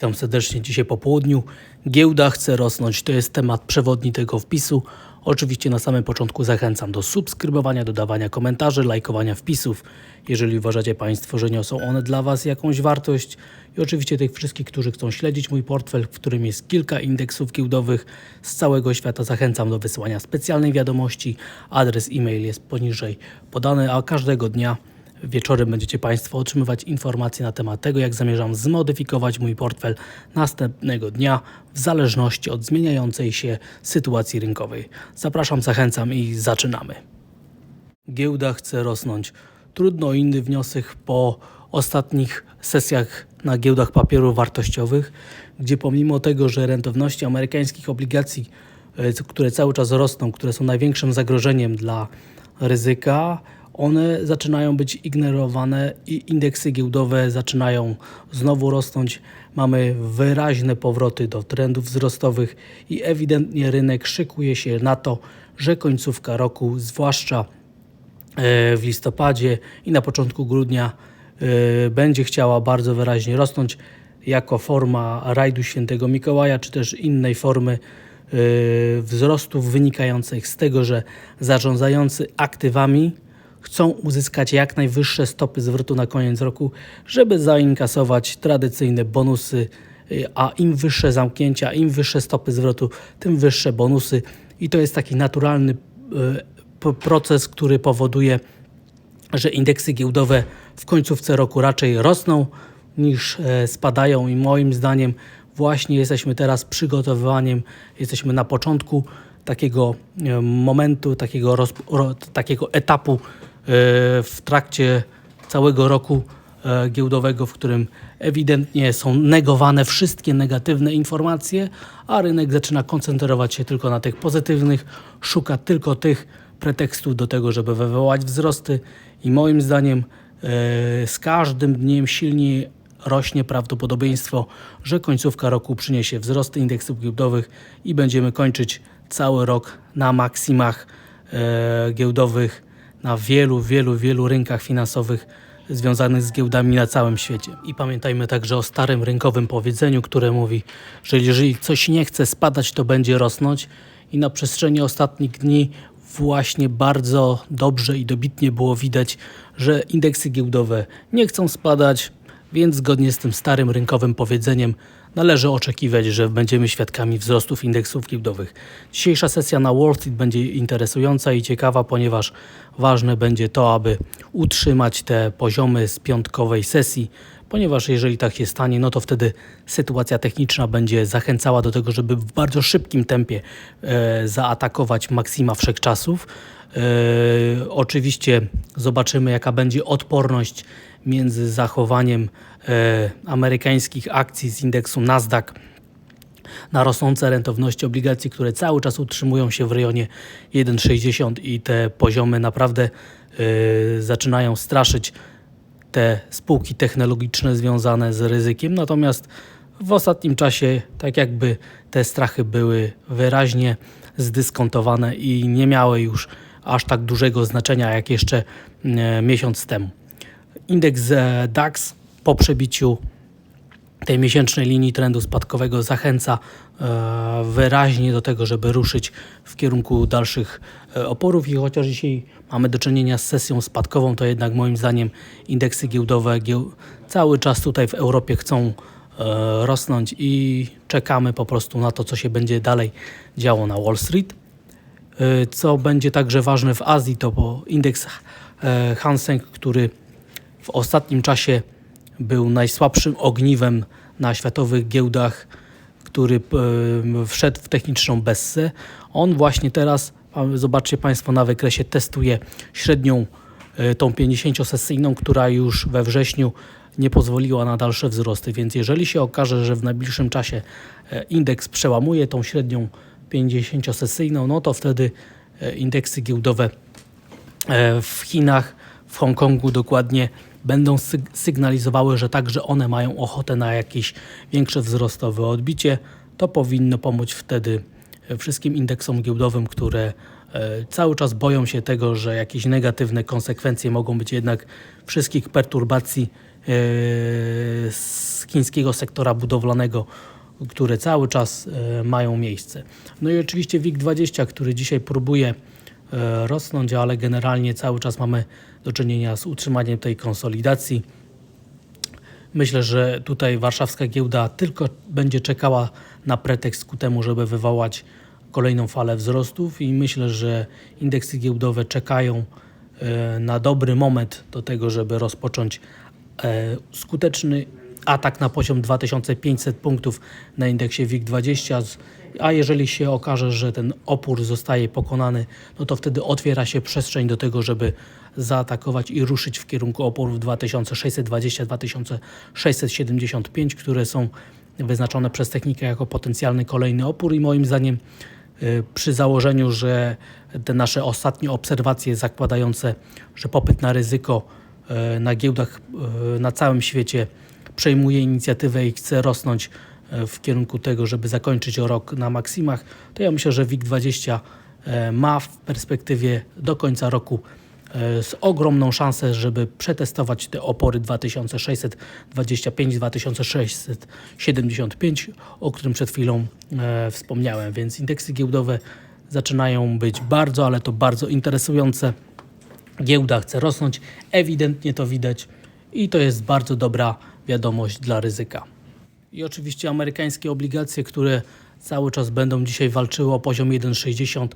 Witam serdecznie dzisiaj po południu. Giełda chce rosnąć, to jest temat przewodni tego wpisu. Oczywiście na samym początku zachęcam do subskrybowania, dodawania komentarzy, lajkowania wpisów, jeżeli uważacie Państwo, że niosą one dla Was jakąś wartość. I oczywiście tych wszystkich, którzy chcą śledzić mój portfel, w którym jest kilka indeksów giełdowych z całego świata, zachęcam do wysyłania specjalnej wiadomości. Adres e-mail jest poniżej podany, a każdego dnia Wieczorem będziecie Państwo otrzymywać informacje na temat tego, jak zamierzam zmodyfikować mój portfel następnego dnia w zależności od zmieniającej się sytuacji rynkowej. Zapraszam, zachęcam i zaczynamy. Giełda chce rosnąć. Trudno inny wniosek po ostatnich sesjach na giełdach papierów wartościowych, gdzie pomimo tego, że rentowności amerykańskich obligacji, e, które cały czas rosną, które są największym zagrożeniem dla ryzyka, one zaczynają być ignorowane i indeksy giełdowe zaczynają znowu rosnąć. Mamy wyraźne powroty do trendów wzrostowych i ewidentnie rynek szykuje się na to, że końcówka roku, zwłaszcza e, w listopadzie i na początku grudnia, e, będzie chciała bardzo wyraźnie rosnąć jako forma rajdu świętego Mikołaja, czy też innej formy e, wzrostów wynikających z tego, że zarządzający aktywami chcą uzyskać jak najwyższe stopy zwrotu na koniec roku, żeby zainkasować tradycyjne bonusy, y, a im wyższe zamknięcia, im wyższe stopy zwrotu, tym wyższe bonusy. I to jest taki naturalny y, proces, który powoduje, że indeksy giełdowe w końcówce roku raczej rosną niż e, spadają i moim zdaniem właśnie jesteśmy teraz przygotowywaniem, jesteśmy na początku takiego e, momentu, takiego, takiego etapu w trakcie całego roku e, giełdowego, w którym ewidentnie są negowane wszystkie negatywne informacje, a rynek zaczyna koncentrować się tylko na tych pozytywnych, szuka tylko tych pretekstów do tego, żeby wywołać wzrosty i moim zdaniem e, z każdym dniem silniej rośnie prawdopodobieństwo, że końcówka roku przyniesie wzrosty indeksów giełdowych i będziemy kończyć cały rok na maksimach giełdowych na wielu, wielu, wielu rynkach finansowych związanych z giełdami na całym świecie. I pamiętajmy także o starym rynkowym powiedzeniu, które mówi, że jeżeli coś nie chce spadać, to będzie rosnąć. I na przestrzeni ostatnich dni właśnie bardzo dobrze i dobitnie było widać, że indeksy giełdowe nie chcą spadać, więc zgodnie z tym starym rynkowym powiedzeniem należy oczekiwać, że będziemy świadkami wzrostów indeksów giełdowych. Dzisiejsza sesja na Wall Street będzie interesująca i ciekawa, ponieważ ważne będzie to, aby utrzymać te poziomy z piątkowej sesji, ponieważ jeżeli tak się stanie, no to wtedy sytuacja techniczna będzie zachęcała do tego, żeby w bardzo szybkim tempie e, zaatakować maksima wszechczasów. E, oczywiście zobaczymy, jaka będzie odporność między zachowaniem e, amerykańskich akcji z indeksu Nasdaq na rosnące rentowności obligacji, które cały czas utrzymują się w rejonie 1,60 i te poziomy naprawdę e, zaczynają straszyć te spółki technologiczne związane z ryzykiem. Natomiast w ostatnim czasie tak jakby te strachy były wyraźnie zdyskontowane i nie miały już aż tak dużego znaczenia jak jeszcze e, miesiąc temu. Indeks e, DAX po przebiciu tej miesięcznej linii trendu spadkowego zachęca e, wyraźnie do tego, żeby ruszyć w kierunku dalszych oporów i chociaż dzisiaj mamy do czynienia z sesją spadkową, to jednak moim zdaniem indeksy giełdowe cały czas tutaj w Europie chcą rosnąć i czekamy po prostu na to, co się będzie dalej działo na Wall Street. Co będzie także ważne w Azji, to indeks Hang Seng, który w ostatnim czasie był najsłabszym ogniwem na światowych giełdach, który e, wszedł w techniczną bessę. On właśnie teraz, zobaczcie Państwo na wykresie, testuje średnią e, tą 50-sesyjną, która już we wrześniu nie pozwoliła na dalsze wzrosty, więc jeżeli się okaże, że w najbliższym czasie e, indeks przełamuje tą średnią 50-sesyjną, no to wtedy indeksy giełdowe w Chinach, w Hongkongu dokładnie będą sygnalizowały, że także one mają ochotę na jakieś większe wzrostowe odbicie, to powinno pomóc wtedy e, wszystkim indeksom giełdowym, które e, cały czas boją się tego, że jakieś negatywne konsekwencje mogą być jednak wszystkich perturbacji z chińskiego sektora budowlanego, które cały czas e, mają miejsce. No i oczywiście WIG20, który dzisiaj próbuje e, rosnąć, ale generalnie cały czas mamy do czynienia z utrzymaniem tej konsolidacji. Myślę, że tutaj warszawska giełda tylko będzie czekała na pretekst ku temu, żeby wywołać kolejną falę wzrostów i myślę, że indeksy giełdowe czekają e, na dobry moment do tego, żeby rozpocząć skuteczny atak na poziom 2500 punktów na indeksie WIG20, z- a jeżeli się okaże, że ten opór zostaje pokonany, no to wtedy otwiera się przestrzeń do tego, żeby zaatakować i ruszyć w kierunku oporów 2620-2675, które są wyznaczone przez technikę jako potencjalny kolejny opór. I moim zdaniem y, przy założeniu, że te nasze ostatnie obserwacje zakładające, że popyt na ryzyko y, na giełdach y, na całym świecie przejmuje inicjatywę i chce rosnąć y, w kierunku tego, żeby zakończyć rok na maksimach, to ja myślę, że WIG20 y, ma w perspektywie do końca roku e, z ogromną szansę, żeby przetestować te opory 2675-2675, o którym przed chwilą e, wspomniałem. Więc indeksy giełdowe zaczynają być bardzo, ale to bardzo interesujące. Giełda chce rosnąć, ewidentnie to widać i to jest bardzo dobra wiadomość dla ryzyka. I oczywiście amerykańskie obligacje, które cały czas będą dzisiaj walczyły o poziom 1,60.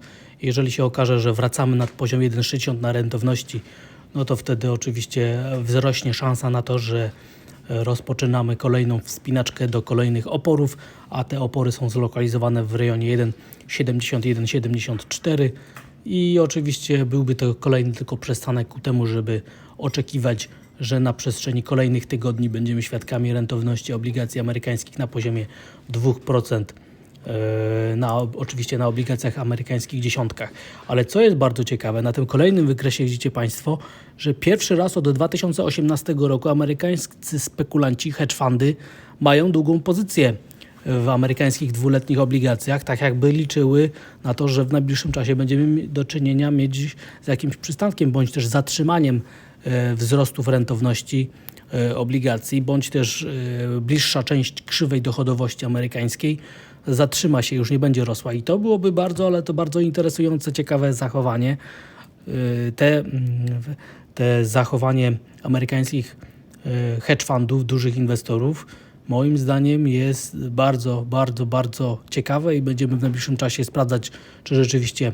Jeżeli się okaże, że wracamy nad poziom 1,60 na rentowności, no to wtedy oczywiście wzrośnie szansa na to, że rozpoczynamy kolejną wspinaczkę do kolejnych oporów, a te opory są zlokalizowane w rejonie 1,71-1,74 i oczywiście byłby to kolejny tylko przystanek ku temu, żeby oczekiwać, że na przestrzeni kolejnych tygodni będziemy świadkami rentowności obligacji amerykańskich na poziomie 2%. e, Na, oczywiście na obligacjach amerykańskich dziesiątkach. Ale co jest bardzo ciekawe, na tym kolejnym wykresie widzicie Państwo, że pierwszy raz od 2018 roku amerykańscy spekulanci, hedge fundy mają długą pozycję w amerykańskich dwuletnich obligacjach, tak jakby liczyły na to, że w najbliższym czasie będziemy do czynienia mieć z jakimś przystankiem bądź też zatrzymaniem wzrostów rentowności e, obligacji, bądź też e, bliższa część krzywej dochodowości amerykańskiej zatrzyma się, już nie będzie rosła. I to byłoby bardzo, ale to bardzo interesujące, ciekawe zachowanie. E, Te, mm, te zachowanie amerykańskich e, hedge fundów, dużych inwestorów, moim zdaniem jest bardzo, bardzo, bardzo ciekawe i będziemy w najbliższym czasie sprawdzać, czy rzeczywiście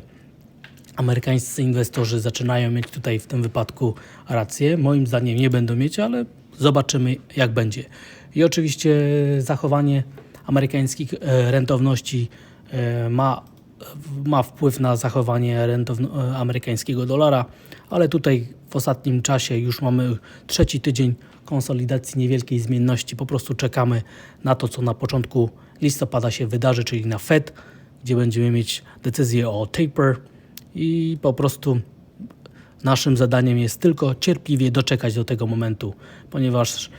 amerykańscy inwestorzy zaczynają mieć tutaj w tym wypadku rację. Moim zdaniem nie będą mieć, ale zobaczymy jak będzie. I oczywiście zachowanie amerykańskich e, rentowności e, ma, ma wpływ na zachowanie rentowno, e, amerykańskiego dolara, ale tutaj w ostatnim czasie już mamy trzeci tydzień konsolidacji niewielkiej zmienności. Po prostu czekamy na to, co na początku listopada się wydarzy, czyli na Fed, gdzie będziemy mieć decyzję o taper i po prostu naszym zadaniem jest tylko cierpliwie doczekać do tego momentu, ponieważ y,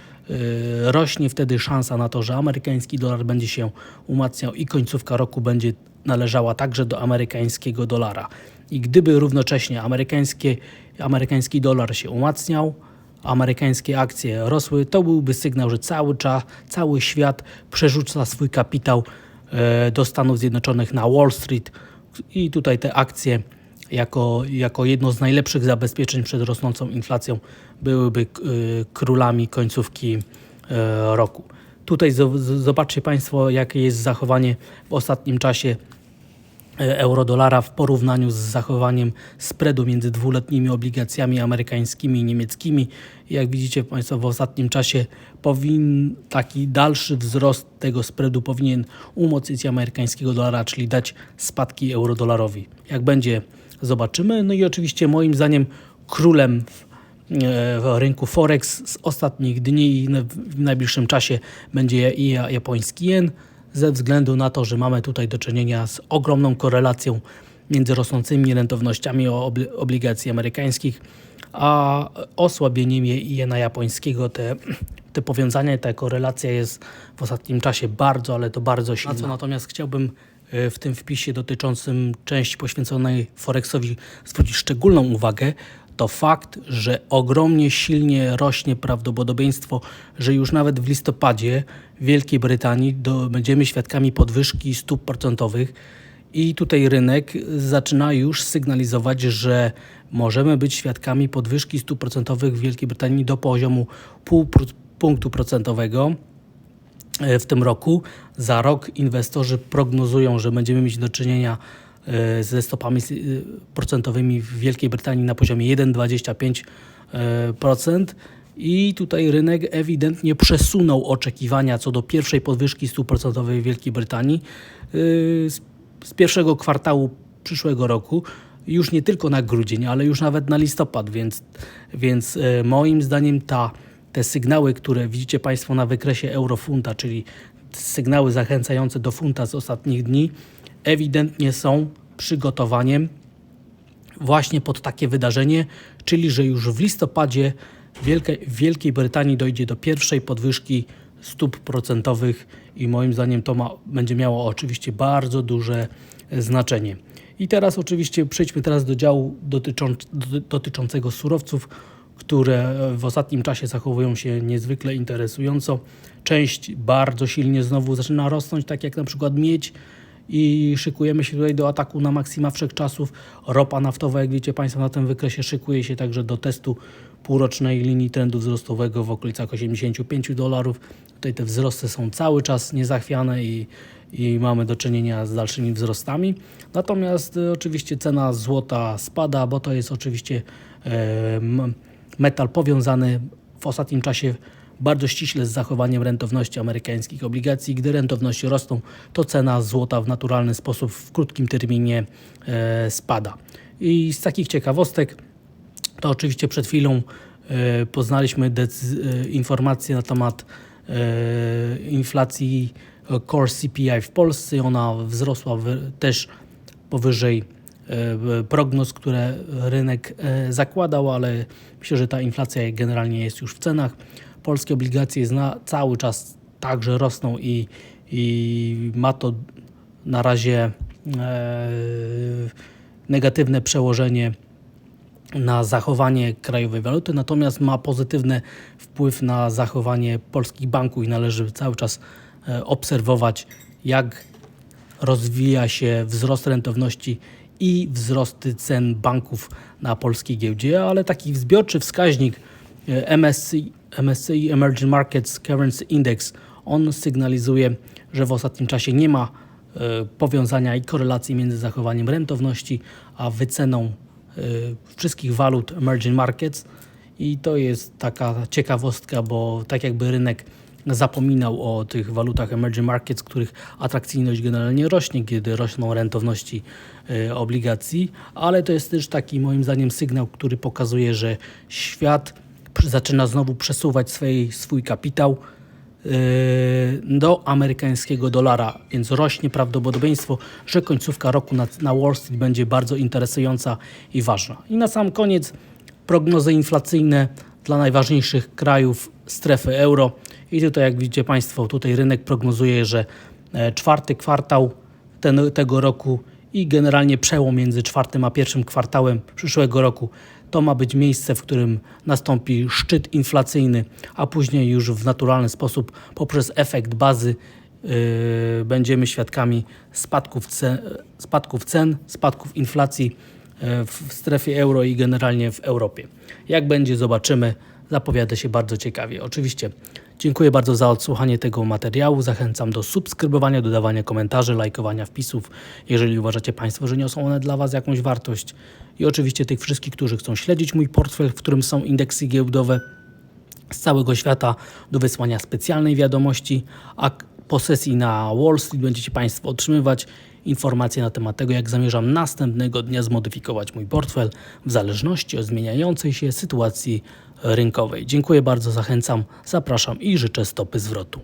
rośnie wtedy szansa na to, że amerykański dolar będzie się umacniał i końcówka roku będzie należała także do amerykańskiego dolara. I gdyby równocześnie amerykańskie, amerykański dolar się umacniał, amerykańskie akcje rosły, to byłby sygnał, że cały czas, cały świat przerzuca swój kapitał e, do Stanów Zjednoczonych na Wall Street i tutaj te akcje jako, jako jedno z najlepszych zabezpieczeń przed rosnącą inflacją byłyby y, królami końcówki e, roku. Tutaj zobaczcie Państwo, jakie jest zachowanie w ostatnim czasie e, euro-dolara w porównaniu z zachowaniem spreadu między dwuletnimi obligacjami amerykańskimi i niemieckimi. Jak widzicie Państwo, w ostatnim czasie powin taki dalszy wzrost tego spreadu powinien umocnić amerykańskiego dolara, czyli dać spadki euro-dolarowi. Jak będzie, zobaczymy. No i oczywiście moim zdaniem królem w, e, rynku Forex z ostatnich dni i w najbliższym czasie będzie japoński jen, ze względu na to, że mamy tutaj do czynienia z ogromną korelacją między rosnącymi rentownościami obli- obligacji amerykańskich, a osłabieniem je- jena japońskiego. Te, te powiązanie, ta korelacja jest w ostatnim czasie bardzo, ale to bardzo silna. Na co natomiast chciałbym w tym wpisie dotyczącym części poświęconej Forexowi zwrócić szczególną uwagę, to fakt, że ogromnie silnie rośnie prawdopodobieństwo, że już nawet w listopadzie w Wielkiej Brytanii do, będziemy świadkami podwyżki stóp procentowych. I tutaj rynek zaczyna już sygnalizować, że możemy być świadkami podwyżki stóp procentowych w Wielkiej Brytanii do poziomu pół punktu procentowego e, w tym roku. Za rok inwestorzy prognozują, że będziemy mieć do czynienia e, ze stopami e, procentowymi w Wielkiej Brytanii na poziomie 1,25%. I tutaj rynek ewidentnie przesunął oczekiwania co do pierwszej podwyżki stóp procentowej w Wielkiej Brytanii e, z, pierwszego kwartału przyszłego roku. Już nie tylko na grudzień, ale już nawet na listopad, więc, więc e, moim zdaniem ta, te sygnały, które widzicie Państwo na wykresie eurofunta, czyli sygnały zachęcające do funta z ostatnich dni, ewidentnie są przygotowaniem właśnie pod takie wydarzenie, czyli że już w listopadzie w Wielkiej Brytanii dojdzie do pierwszej podwyżki stóp procentowych i moim zdaniem to ma, będzie miało oczywiście bardzo duże znaczenie. I teraz oczywiście przejdźmy teraz do działu dotyczą, do, dotyczącego surowców, które w ostatnim czasie zachowują się niezwykle interesująco. Część bardzo silnie znowu zaczyna rosnąć, tak jak na przykład miedź, i szykujemy się tutaj do ataku na maksima wszechczasów. Ropa naftowa, jak wiecie Państwo, na tym wykresie szykuje się także do testu półrocznej linii trendu wzrostowego w okolicach 85 dolarów. Tutaj te wzrosty są cały czas niezachwiane i, i mamy do czynienia z dalszymi wzrostami. Natomiast y, oczywiście cena złota spada, bo to jest oczywiście m- metal powiązany w ostatnim czasie bardzo ściśle z zachowaniem rentowności amerykańskich obligacji. Gdy rentowności rosną, to cena złota w naturalny sposób w krótkim terminie e, spada. I z takich ciekawostek, to oczywiście przed chwilą e, poznaliśmy e, informacje na temat inflacji Core CPI w Polsce. Ona wzrosła też powyżej prognoz, które rynek e, zakładał, ale myślę, że ta inflacja generalnie jest już w cenach. Polskie obligacje zna, cały czas także rosną i, i ma to na razie e, negatywne przełożenie na zachowanie krajowej waluty, natomiast ma pozytywny wpływ na zachowanie polskich banków i należy cały czas e, obserwować, jak rozwija się wzrost rentowności i wzrosty cen banków na polskiej giełdzie, ale taki zbiorczy wskaźnik e, MSCI, MSCI Emerging Markets Currency Index, on sygnalizuje, że w ostatnim czasie nie ma e, powiązania i korelacji między zachowaniem rentowności a wyceną e, wszystkich walut emerging markets. I to jest taka ciekawostka, bo tak jakby rynek zapominał o tych walutach emerging markets, których atrakcyjność generalnie rośnie, kiedy rosną rentowności e, obligacji, ale to jest też taki moim zdaniem sygnał, który pokazuje, że świat zaczyna znowu przesuwać swój, swój kapitał yy, do amerykańskiego dolara, więc rośnie prawdopodobieństwo, że końcówka roku na, na Wall Street będzie bardzo interesująca i ważna. I na sam koniec prognozy inflacyjne dla najważniejszych krajów strefy euro. I tutaj, jak widzicie Państwo, tutaj rynek prognozuje, że e, czwarty kwartał ten, tego roku i generalnie przełom między czwartym a pierwszym kwartałem przyszłego roku to ma być miejsce, w którym nastąpi szczyt inflacyjny, a później już w naturalny sposób poprzez efekt bazy yy, będziemy świadkami spadków cen, spadków cen, spadków inflacji w w strefie euro i generalnie w Europie. Jak będzie, zobaczymy. Zapowiada się bardzo ciekawie. Oczywiście dziękuję bardzo za odsłuchanie tego materiału. Zachęcam do subskrybowania, dodawania komentarzy, lajkowania wpisów, jeżeli uważacie Państwo, że niosą one dla Was jakąś wartość. I oczywiście tych wszystkich, którzy chcą śledzić mój portfel, w którym są indeksy giełdowe, z całego świata do wysłania specjalnej wiadomości, a po sesji na Wall Street będziecie Państwo otrzymywać informacje na temat tego, jak zamierzam następnego dnia zmodyfikować mój portfel w zależności od zmieniającej się sytuacji rynkowej. Dziękuję bardzo, zachęcam, zapraszam i życzę stopy zwrotu.